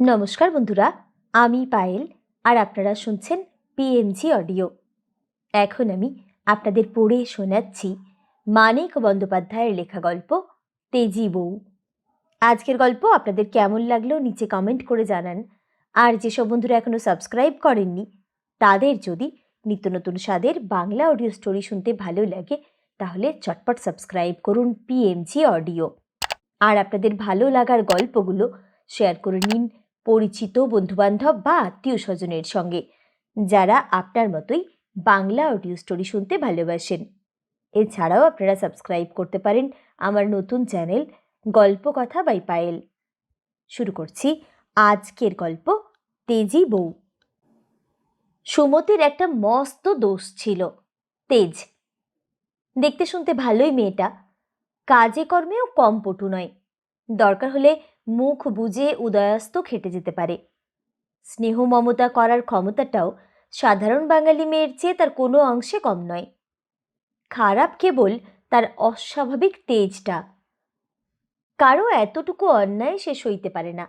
নমস্কার বন্ধুরা, আমি পায়েল আর আপনারা শুনছেন পিএনজি অডিও এখন আমি আপনাদের পড়ে শোনাচ্ছি মানিক বন্দ্যোপাধ্যায়ের লেখা গল্প, তেজি বউ। আজকের গল্প আপনাদের কেমন লাগল নিচে কমেন্ট করে জানান। আর যেসব বন্ধুরা এখনও সাবস্ক্রাইব করেননি, তাদের যদি নিত্য নতুন স্বাদের বাংলা অডিও স্টোরি শুনতে ভালো লাগে, তাহলে চটপট সাবস্ক্রাইব করুন পিএমজি অডিও আর আপনাদের ভালো লাগার গল্পগুলো শেয়ার করে নিন পরিচিত বন্ধুবান্ধব বা আত্মীয় স্বজনের সঙ্গে, যারা আপনার মতোই বাংলা অডিও স্টোরি শুনতে ভালোবাসেন। এছাড়াও আপনারা সাবস্ক্রাইব করতে পারেন আমার নতুন চ্যানেল গল্প কথা বাই পায়েল। শুরু করছি আজকের গল্প তেজি বউ। সুমতির একটা মস্ত দোষ ছিল, তেজ। দেখতে শুনতে ভালোই মেয়েটা, কাজে কর্মেও কম পটু নয়। দরকার হলে মুখ বুজে উদয়াস্ত খেটে যেতে পারে। স্নেহ মমতা করার ক্ষমতাটাও সাধারণ বাঙালি মেয়ের চেয়ে তার কোনো অংশে কম নয়। খারাপ কেবল তার অস্বাভাবিক তেজটা। কারও এতটুকু অন্যায় সে সইতে পারে না।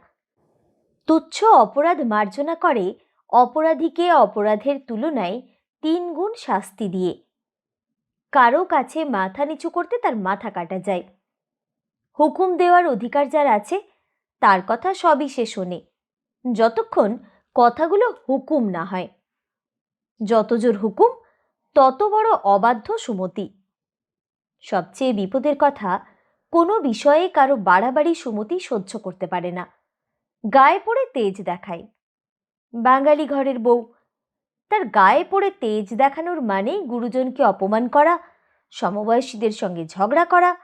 তুচ্ছ অপরাধ মার্জনা করে অপরাধীকে অপরাধের তুলনায় তিন গুণ শাস্তি দিয়ে। কারও কাছে মাথা নিচু করতে তার মাথা কাটা যায়। হুকুম দেওয়ার অধিকার যার আছে তার কথা সবই সে শোনে। যতক্ষণ কথাগুলো হুকুম না হয়। যত জোর হুকুম, তত বড় অবাধ্য সুমতি। সবচেয়ে বিপদের কথা, কোনো বিষয়ে কারও বাড়াবাড়ি সুমতি সহ্য করতে পারে না। গায়ে পড়ে তেজ দেখায়। বাঙালি ঘরের বউ। তার গায়ে পড়ে তেজ দেখানোর মানেই গুরুজনকে অপমান করা, সমবয়সীদের সঙ্গে ঝগড়া করা,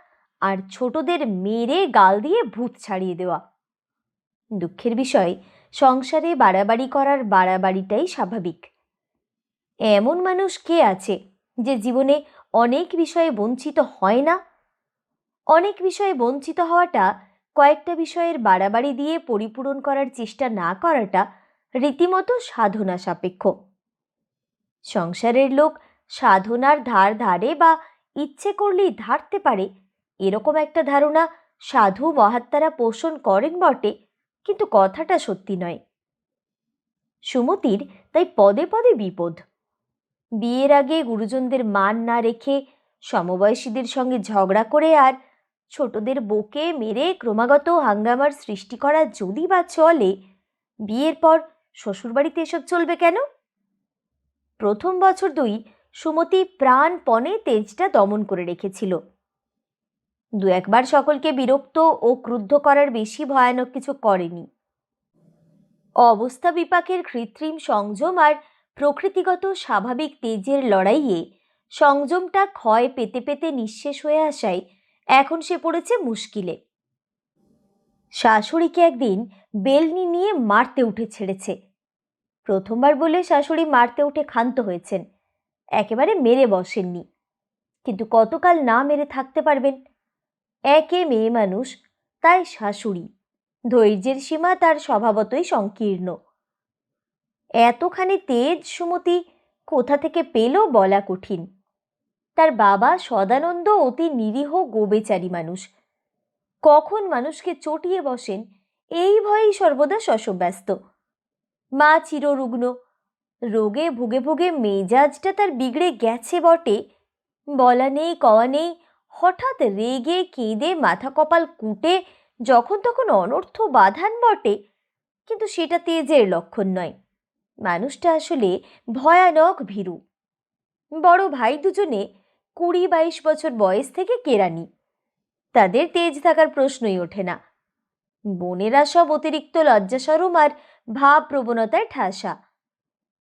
আর ছোটদের মেরে গাল দিয়ে ভূত ছাড়িয়ে দেওয়া। দুঃখের বিষয়, সংসারে বাড়াবাড়ি করার বাড়াবাড়িটাই স্বাভাবিক। এমন মানুষ কে আছে যে জীবনে অনেক বিষয়ে বঞ্চিত হয় না? অনেক বিষয়ে বঞ্চিত হওয়াটা, কয়েকটা বিষয়ের বাড়াবাড়ি দিয়ে পরিপূরণ করার চেষ্টা না করাটা রীতিমতো সাধনা সাপেক্ষ। সংসারের লোক সাধনার ধার ধারে বা ইচ্ছে করলেই ধারতে পারে, এরকম একটা ধারণা সাধু মহাত্মারা পোষণ করেন বটে। কিন্তু কথাটা সত্যি নয়। সুমতির তাই পদে পদে বিপদ। বিয়ের আগে গুরুজনদের মান না রেখে সমবয়সীদের সঙ্গে ঝগড়া করে আর ছোটদের বকে মেরে ক্রমাগত হাঙ্গামার সৃষ্টি করা যদি বা চলে, বিয়ের পর শ্বশুরবাড়িতে এসব চলবে কেন? প্রথম বছর দুই সুমতি প্রাণপণে তেজটা দমন করে রেখেছিল। দু একবার সকলকে বিরক্ত ও ক্রুদ্ধ করার বেশি ভয়ানক কিছু করেনি। অবস্থা বিপাকের কৃত্রিম সংযম আর প্রকৃতিগত স্বাভাবিক তেজের লড়াইয়ে সংযমটা ক্ষয় পেতে পেতে নিঃশেষ হয়ে আসায় এখন সে পড়েছে মুশকিলে। শাশুড়িকে একদিন বেলনি নিয়ে মারতে উঠে ছেড়েছে। প্রথমবার বলে শাশুড়ি মারতে উঠে ক্ষান্ত হয়েছেন। একেবারে মেরে বসেননি। কিন্তু কতকাল না মেরে থাকতে পারবেন? একে মেয়ে মানুষ, তাই শাশুড়ি। ধৈর্যের সীমা তার স্বভাবতই সংকীর্ণ। এতখানি তেজ সুমতি কোথা থেকে পেল বলা কঠিন। তার বাবা সদানন্দ অতি নিরীহ গোবেচারী মানুষ। কখন মানুষকে চটিয়ে বসেন, এই ভয়েই সর্বদা শশব্যস্ত। মা চিররুগ্ন। রোগে ভুগে ভুগে মেজাজটা তার বিগড়ে গেছে বটে। বলা নেই, কওয়া নেই হঠাৎ রেগে কেঁদে মাথা কপাল কুটে যখন তখন অনর্থ বাধান বটে, কিন্তু সেটা তেজের লক্ষণ নয়। মানুষটা আসলে ভয়ানক ভীরু। বড় ভাই দুজনে কুড়ি বাইশ বছর বয়স থেকে কেরানি তাদের তেজ থাকার প্রশ্নই ওঠে না। বোনেরা সব অতিরিক্ত লজ্জাসরম আর ভাব প্রবণতায় ঠাসা।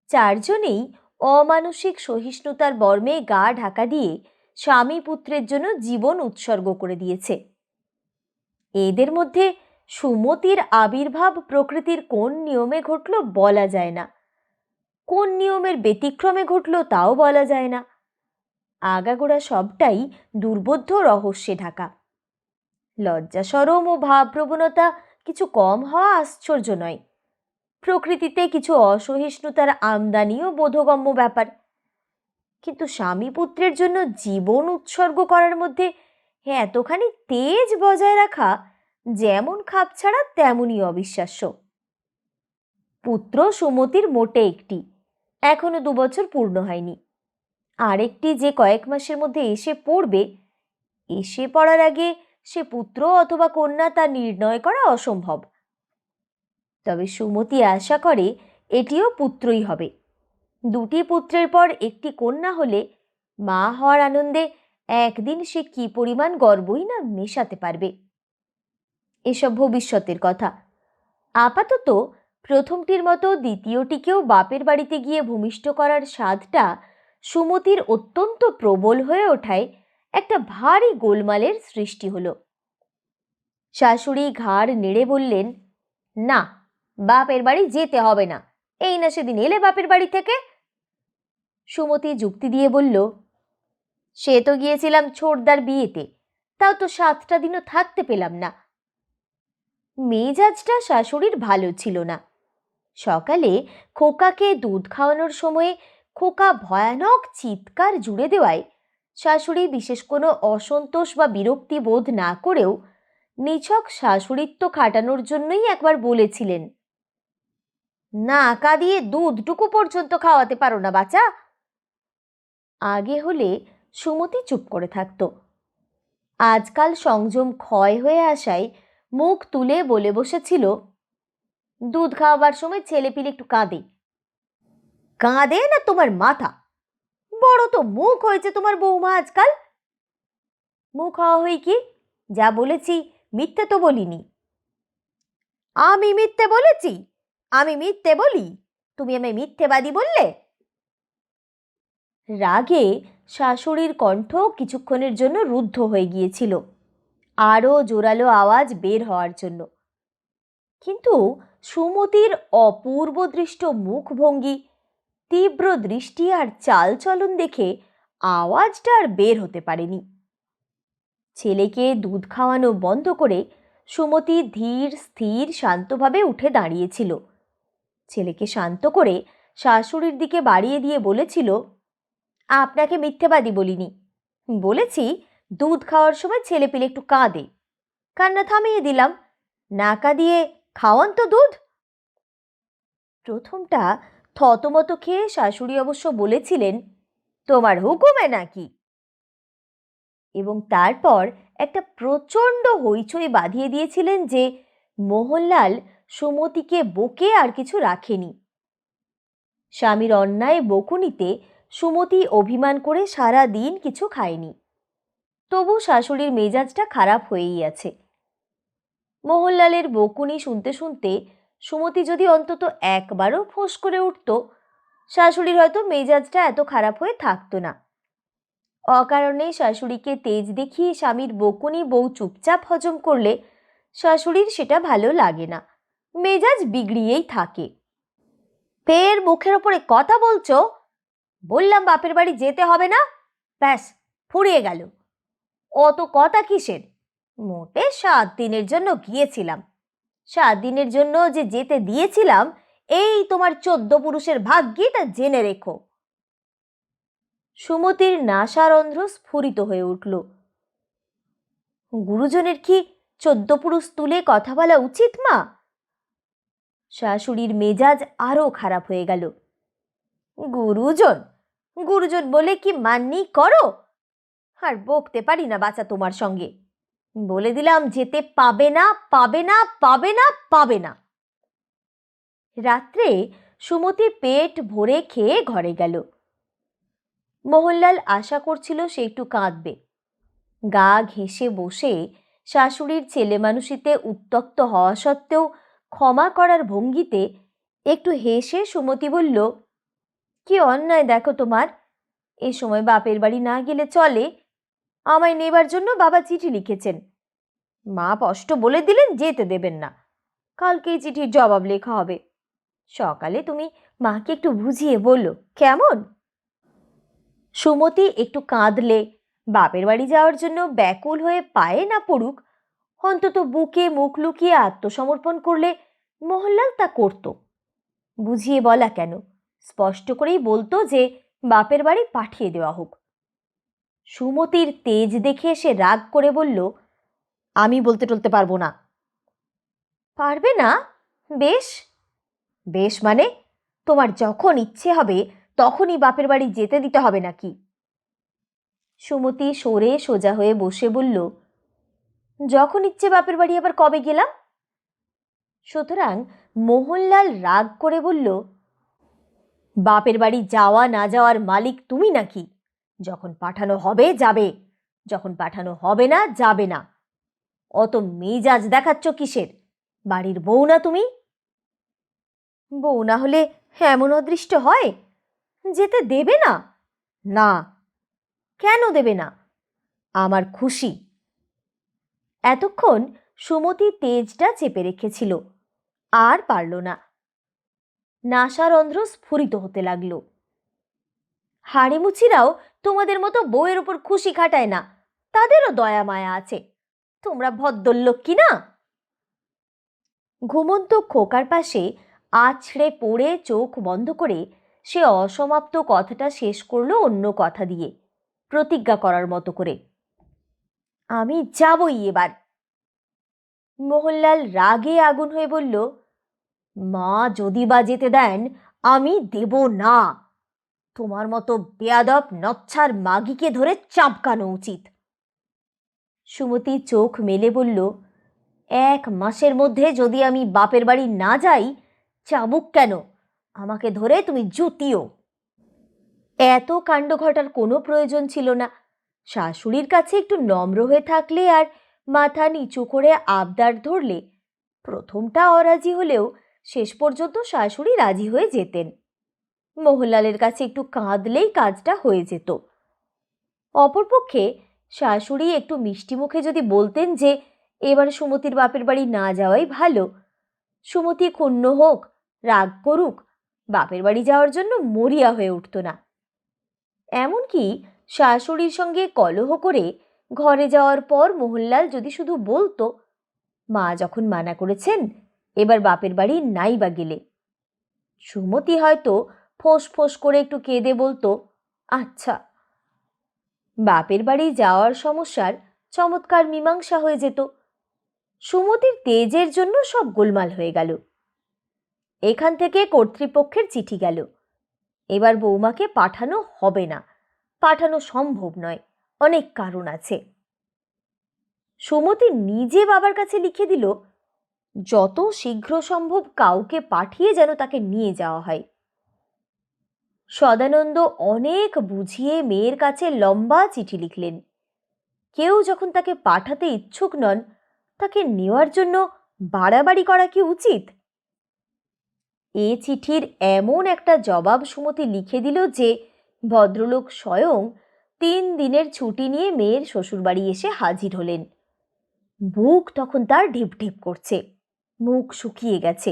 চারজনেই অমানসিক সহিষ্ণুতার বর্মে গা ঢাকা দিয়ে স্বামী পুত্রের জন্য জীবন উৎসর্গ করে দিয়েছে। এদের মধ্যে সুমতির আবির্ভাব প্রকৃতির কোন নিয়মে ঘটল বলা যায় না। কোন নিয়মের ব্যতিক্রমে ঘটল তাও বলা যায় না। আগাগোড়া সবটাই দুর্বোধ্য রহস্যে ঢাকা। লজ্জা, সরম ও ভাবপ্রবণতা কিছু কম হওয়া আশ্চর্য নয়। প্রকৃতিতে কিছু অসহিষ্ণুতার আমদানিও বোধগম্য ব্যাপার। কিন্তু স্বামী পুত্রের জন্য জীবন উৎসর্গ করার মধ্যে এতখানি তেজ বজায় রাখা, যেমন খাপ ছাড়া তেমনই অবিশ্বাস্য। পুত্র সুমতির মোটে একটি, এখনও দু বছর পূর্ণ হয়নি। আরেকটি যে কয়েক মাসের মধ্যে এসে পড়বে, এসে পড়ার আগে সে পুত্র অথবা কন্যা তা নির্ণয় করা অসম্ভব। তবে সুমতি আশা করে এটিও পুত্রই হবে। দুটি পুত্রের পর একটি কন্যা হলে মা হওয়ার আনন্দে একদিন সে কি পরিমাণ গর্বই না মেশাতে পারবে? এসব ভবিষ্যতের কথা। আপাতত প্রথমটির মতো দ্বিতীয়টিকেও বাপের বাড়িতে গিয়ে ভূমিষ্ঠ করার স্বাদটা সুমতির অত্যন্ত প্রবল হয়ে ওঠায় একটা ভারী গোলমালের সৃষ্টি হলো। শাশুড়ি ঘাড় নেড়ে বললেন, না, বাপের বাড়ি যেতে হবে না। এই না সেদিন এলে বাপের বাড়ি থেকে সুমতি যুক্তি দিয়ে বলল, সে তো গিয়েছিলাম ছোটদার বিয়েতে, তাও তো সাতটা দিনও থাকতে পেলাম না। মেজাজটা শাশুড়ির ভালো ছিল না। সকালে খোকাকে দুধ খাওয়ানোর সময়ে খোকা ভয়ানক চিৎকার জুড়ে দেওয়ায় শাশুড়ি বিশেষ কোনো অসন্তোষ বা বিরক্তি বোধ না করেও নিছক শাশুড়িত্ব খাটানোর জন্যই একবার বলেছিলেন, না আঁকা দিয়ে দুধটুকু পর্যন্ত খাওয়াতে পারো না বাচ্চা। আগে হলে সুমতি চুপ করে থাকত। আজকাল সংযম ক্ষয় হয়ে আসায় মুখ তুলে বলে বসেছিল, দুধ খাওয়াবার সময় ছেলেপিলে একটু কাঁদে। কাঁদে না তোমার মাথা? বড় তো মুখ হয়েছে তোমার বৌমা আজকাল? মুখ হওয়া হই কি? যা বলেছি মিথ্যে তো বলিনি। আমি মিথ্যে বলেছি? আমি মিথ্যে বলি? তুমি আমায় মিথ্যেবাদী বললে? রাগে শাশুড়ির কণ্ঠ কিছুক্ষণের জন্য রুদ্ধ হয়ে গিয়েছিল। আরও জোরালো আওয়াজ বের হওয়ার জন্য। কিন্তু সুমতির অপূর্ব দৃষ্ট মুখভঙ্গি, তীব্র দৃষ্টি আর চালচলন দেখে আওয়াজটা আর বের হতে পারেনি। ছেলেকে দুধ খাওয়ানো বন্ধ করে সুমতি ধীর, স্থির, শান্তভাবে উঠে দাঁড়িয়েছিল। ছেলেকে শান্ত করে শাশুড়ির দিকে বাড়িয়ে দিয়ে বলেছিল আপনাকে মিথ্যেবাদী বলিনি। বলেছি, দুধ খাওয়ার সময় ছেলেপিলে একটু কাঁদে। কান্না থামিয়ে দিলাম। নাকা দিয়ে খাওয়ান তো দুধ। প্রথমটা থতমত খেয়ে শাশুড়ি অবশ্য বলেছিলেন, তোমার হুকুমে নাকি? এবং তারপর একটা প্রচণ্ড হইচই বাঁধিয়ে দিয়েছিলেন যে, মোহনলাল সুমতিকে বকে আর কিছু রাখেনি। স্বামীর অন্যায় বকুনিতে সুমতি অভিমান করে সারা দিন কিছু খায়নি। তবু শাশুড়ির মেজাজটা খারাপ হয়েই আছে। মোহনলালের বকুনি শুনতে শুনতে সুমতি যদি অন্তত একবারও ফোঁস করে উঠত, শাশুড়ির হয়তো মেজাজটা এত খারাপ হয়ে থাকতো না। অকারণে শাশুড়িকে তেজ দেখিয়ে স্বামীর বকুনি বউ চুপচাপ হজম করলে শাশুড়ির সেটা ভালো লাগে না। মেজাজ বিগড়িয়েই থাকে। ফের মুখের ওপরে কথা বলছো? বললাম বাপের বাড়ি যেতে হবে না? ব্যাস, ফুরিয়ে গেল। অত কথা কিসের? মোটে সাত দিনের জন্য গিয়েছিলাম। সাত দিনের জন্য যে যেতে দিয়েছিলাম, এই তোমার চোদ্দ পুরুষের ভাগ্যে তা জেনে রেখো। সুমতির নাসারন্ধ্র স্ফুরিত হয়ে উঠল। গুরুজনের কি চোদ্দ পুরুষ তুলে কথা বলা উচিত, মা? শাশুড়ির মেজাজ আরও খারাপ হয়ে গেল। গুরুজন গুরুজন বলে কি মাননি করো? আর বকতে পারি না বাচ্চা তোমার সঙ্গে। বলে দিলাম যেতে পাবে না পাবে না পাবে না পাবে না। রাত্রে সুমতি পেট ভরে খেয়ে ঘরে গেল। মোহনলাল আশা করছিল সে একটু কাঁদবে। গা ঘেঁষে বসে শাশুড়ির ছেলে মানুষিতে উত্তক্ত হওয়া সত্ত্বেও ক্ষমা করার ভঙ্গিতে একটু হেসে সুমতি বলল কি অন্যায় দেখো তোমার? এ সময় বাপের বাড়ি না গেলে চলে। আমায় নেবার জন্য বাবা চিঠি লিখেছেন। মা স্পষ্ট বলে দিলেন যেতে দেবেন না। কালকেই চিঠির জবাব লেখা হবে। সকালে তুমি মাকে একটু বুঝিয়ে বলল কেমন? সুমতি একটু কাঁদলে। বাপের বাড়ি যাওয়ার জন্য ব্যাকুল হয়ে পায়ে না পড়ুক। অন্তত বুকে মুখ লুকিয়ে আত্মসমর্পণ করলে মোহনলাল তা করত। বুঝিয়ে বলা কেন? স্পষ্ট করেই বলতো যে বাপের বাড়ি পাঠিয়ে দেওয়া হোক। সুমতির তেজ দেখে সে রাগ করে বলল, আমি বলতে টলতে পারব না। পারবে না? বেশ। বেশ মানে? তোমার যখন ইচ্ছে হবে, তখনই বাপের বাড়ি যেতে দিতে হবে নাকি? সুমতি সরে সোজা হয়ে বসে বলল, যখন ইচ্ছে বাপের বাড়ি আবার কবে গেলাম? সুতরাং মোহনলাল রাগ করে বলল বাপের বাড়ি যাওয়া না যাওয়ার মালিক তুমি নাকি? যখন পাঠানো হবে, যাবে। যখন পাঠানো হবে না, যাবে না। অত মেজাজ দেখাচ্ছ কিসের? বাড়ির বউ না তুমি? বউ না হলে এমন অদৃষ্ট হয়? যেতে দেবে না? না। কেন দেবে না? আমার খুশি। এতক্ষণ সুমতি তেজটা চেপে রেখেছিল। আর পারল না। নাসারন্ধ্র স্ফুরিত হতে লাগল। হাড়িমুচিরাও তোমাদের মতো বউয়ের উপর খুশি খাটায় না, তাদেরও দয়া মায়া আছে। তোমরা ভদ্রলোক কি না? ঘুমন্ত খোকার পাশে আছড়ে পড়ে চোখ বন্ধ করে সে অসমাপ্ত কথাটা শেষ করল অন্য কথা দিয়ে, প্রতিজ্ঞা করার মতো করে। আমি যাবই এবার। মোহনলাল রাগে আগুন হয়ে বলল মা যদি বা যেতে দেন, আমি দেব না। তোমার মতো বেয়াদব নচ্ছার মাগিকে ধরে চাপকানো উচিত। সুমতি চোখ মেলে বলল, এক মাসের মধ্যে যদি আমি বাপের বাড়ি না যাই, চাবুক কেন? আমাকে ধরে তুমি জুতিও। এত কাণ্ড ঘটার কোনো প্রয়োজন ছিল না। শাশুড়ির কাছে একটু নম্র হয়ে থাকলে আর মাথা নিচু করে আবদার ধরলে, প্রথমটা অরাজি হলেও শেষ পর্যন্ত শাশুড়ি রাজি হয়ে যেতেন। মোহনলালের কাছে একটু কাঁদলেই কাজটা হয়ে যেত। অপরপক্ষে শাশুড়ি একটু মিষ্টি মুখে যদি বলতেন যে, এবার সুমতির বাপের বাড়ি না যাওয়াই ভালো। সুমতি ক্ষুণ্ণ হোক, রাগ করুক, বাপের বাড়ি যাওয়ার জন্য মরিয়া হয়ে উঠত না। এমনকি শাশুড়ির সঙ্গে কলহ করে ঘরে যাওয়ার পর মোহনলাল যদি শুধু বলতো, মা যখন মানা করেছেন এবার বাপের বাড়ি নাই বা গেলে। সুমতি হয়তো ফোঁস ফোঁস করে একটু কেঁদে বলতো আচ্ছা। বাপের বাড়ি যাওয়ার সমস্যার চমৎকার মীমাংসা হয়ে যেত। সুমতির তেজের জন্য সব গোলমাল হয়ে গেল। এখান থেকে কর্তৃপক্ষের চিঠি গেল। এবার বৌমাকে পাঠানো হবে না। পাঠানো সম্ভব নয়। অনেক কারণ আছে। সুমতি নিজে বাবার কাছে লিখে দিল যত শীঘ্র সম্ভব কাউকে পাঠিয়ে যেন তাকে নিয়ে যাওয়া হয়। সদানন্দ অনেক বুঝিয়ে মেয়ের কাছে লম্বা চিঠি লিখলেন। কেউ যখন তাকে পাঠাতে ইচ্ছুক নন, তাকে নেওয়ার জন্য বাড়াবাড়ি করা কি উচিত? এ চিঠির এমন একটা জবাব সুমতি লিখে দিল যে, ভদ্রলোক স্বয়ং তিন দিনের ছুটি নিয়ে মেয়ের শ্বশুরবাড়ি এসে হাজির হলেন। বুক তখন তার ঢিপ ঢিপ করছে। মুখ শুকিয়ে গেছে।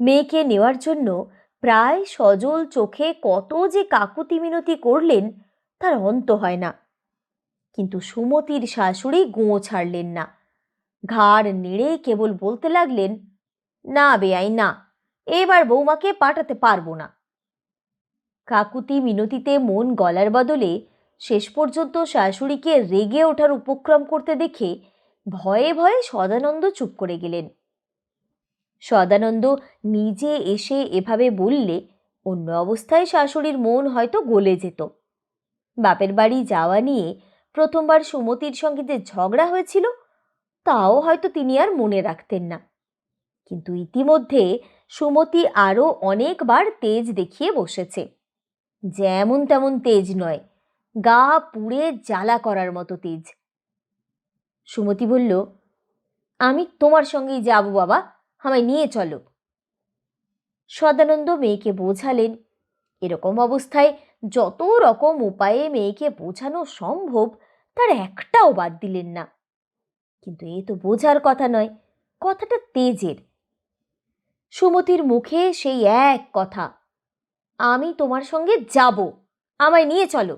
মেয়েকে নেওয়ার জন্য প্রায় সজল চোখে কত যে কাকুতি মিনতি করলেন, তার অন্ত হয় না। কিন্তু সুমতির শাশুড়ি গোঁ ছাড়লেন না। ঘাড় নেড়ে কেবল বলতে লাগলেন, না বেআই, না, এবার বৌমাকে পাঠাতে পারব না। কাকুতি মিনতিতে মন গলার বদলে শেষ পর্যন্ত শাশুড়িকে রেগে ওঠার উপক্রম করতে দেখে ভয়ে ভয়ে সদানন্দ চুপ করে গেলেন। সদানন্দ নিজে এসে এভাবে বললে, অন্য অবস্থায় শাশুড়ির মন হয়তো গলে যেত। বাপের বাড়ি যাওয়া নিয়ে প্রথমবার সুমতির সঙ্গে যে ঝগড়া হয়েছিল, তাও হয়তো তিনি আর মনে রাখতেন না। কিন্তু ইতিমধ্যে সুমতি আরও অনেকবার তেজ দেখিয়ে বসেছে। যেমন তেমন তেজ নয়, গা পুড়ে জ্বালা করার মতো তেজ। সুমতি বলল, আমি তোমার সঙ্গেই যাব বাবা, আমায় নিয়ে চলো। সদানন্দ মেয়েকে বোঝালেন, এরকম অবস্থায় যত রকম উপায়ে মেয়েকে বোঝানো সম্ভব, তার একটাও বাদ দিলেন না। কিন্তু এ তো বোঝার কথা নয়, কথাটা তেজের। সুমতির মুখে সেই এক কথা, আমি তোমার সঙ্গে যাব, আমায় নিয়ে চলো।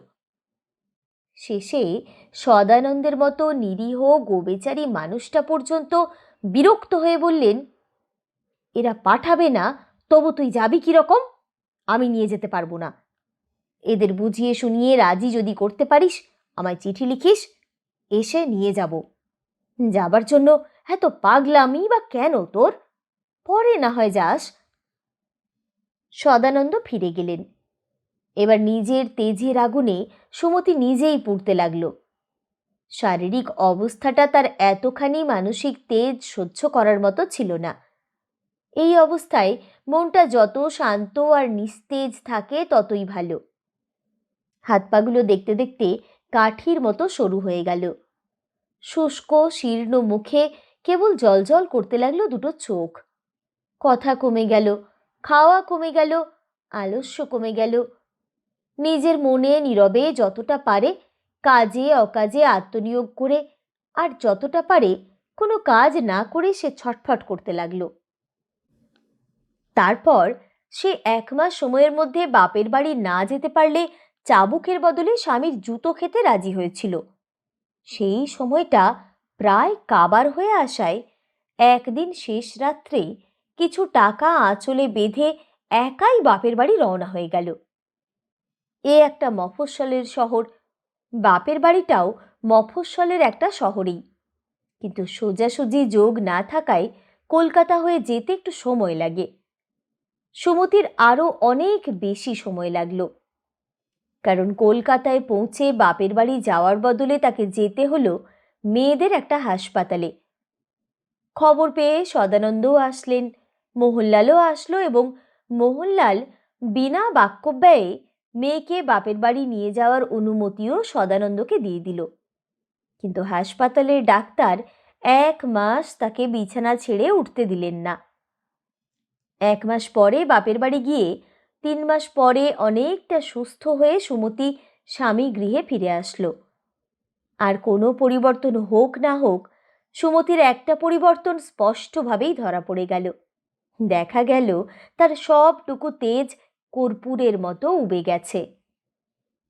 শেষে সদানন্দের মতো নিরীহ গোবেচারী মানুষটা পর্যন্ত বিরক্ত হয়ে বললেন, এরা পাঠাবে না, তবু তুই যাবি কীরকম আমি নিয়ে যেতে পারব না। এদের বুঝিয়ে শুনিয়ে রাজি যদি করতে পারিস, আমায় চিঠি লিখিস, এসে নিয়ে যাব। যাবার জন্য এত পাগলামি বা কেন তোর? পরে না হয় যাস। সদানন্দ ফিরে গেলেন। এবার নিজের তেজের আগুনে সুমতি নিজেই পুড়তে লাগল। শারীরিক অবস্থাটা তার এতখানি মানসিক তেজ সহ্য করার মতো ছিল না। এই অবস্থায় মনটা যত শান্ত আর নিস্তেজ থাকে ততই ভালো। হাত পাগুলো দেখতে দেখতে কাঠির মতো সরু হয়ে গেল। শুষ্ক, শীর্ণ মুখে কেবল জলজল করতে লাগল দুটো চোখ। কথা কমে গেল, খাওয়া কমে গেল, আলস্য কমে গেল। নিজের মনে নীরবে যতটা পারে কাজে অকাজে আত্মনিয়োগ করে আর যতটা পারে কোনো কাজ না করে সে ছটফট করতে লাগল। তারপর সে এক মাস সময়ের মধ্যে বাপের বাড়ি না যেতে পারলে চাবুকের বদলে স্বামীর জুতো খেতে রাজি হয়েছিল। সেই সময়টা প্রায় কাবার হয়ে আসায় একদিন শেষ রাত্রে কিছু টাকা আঁচলে বেঁধে একাই বাপের বাড়ি রওনা হয়ে গেল। এ একটা মফস্বলের শহর বাপের বাড়িটাও মফস্বলের একটা শহরেই। কিন্তু সোজাসুজি যোগ না থাকায় কলকাতা হয়ে যেতে একটু সময় লাগে। সুমতির আরও অনেক বেশি সময় লাগল। কারণ কলকাতায় পৌঁছে বাপের বাড়ি যাওয়ার বদলে তাকে যেতে হলো মেয়েদের একটা হাসপাতালে। খবর পেয়ে সদানন্দও আসলেন, মোহনলালও আসলো এবং মোহনলাল বিনা বাক্যব্যয়ে মেয়েকে বাপের বাড়ি নিয়ে যাওয়ার অনুমতিও সদানন্দকে দিয়ে দিল। কিন্তু হাসপাতালের ডাক্তার এক মাস তাকে বিছানা ছেড়ে উঠতে দিলেন না। এক মাস পরে বাপের বাড়ি গিয়ে তিন মাস পরে অনেকটা সুস্থ হয়ে সুমতি স্বামী গৃহে ফিরে আসলো। আর কোনো পরিবর্তন হোক না হোক, সুমতির একটা পরিবর্তন স্পষ্টভাবেই ধরা পড়ে গেল। দেখা গেল তার সবটুকু তেজ কর্পূরের মতো উবে গেছে।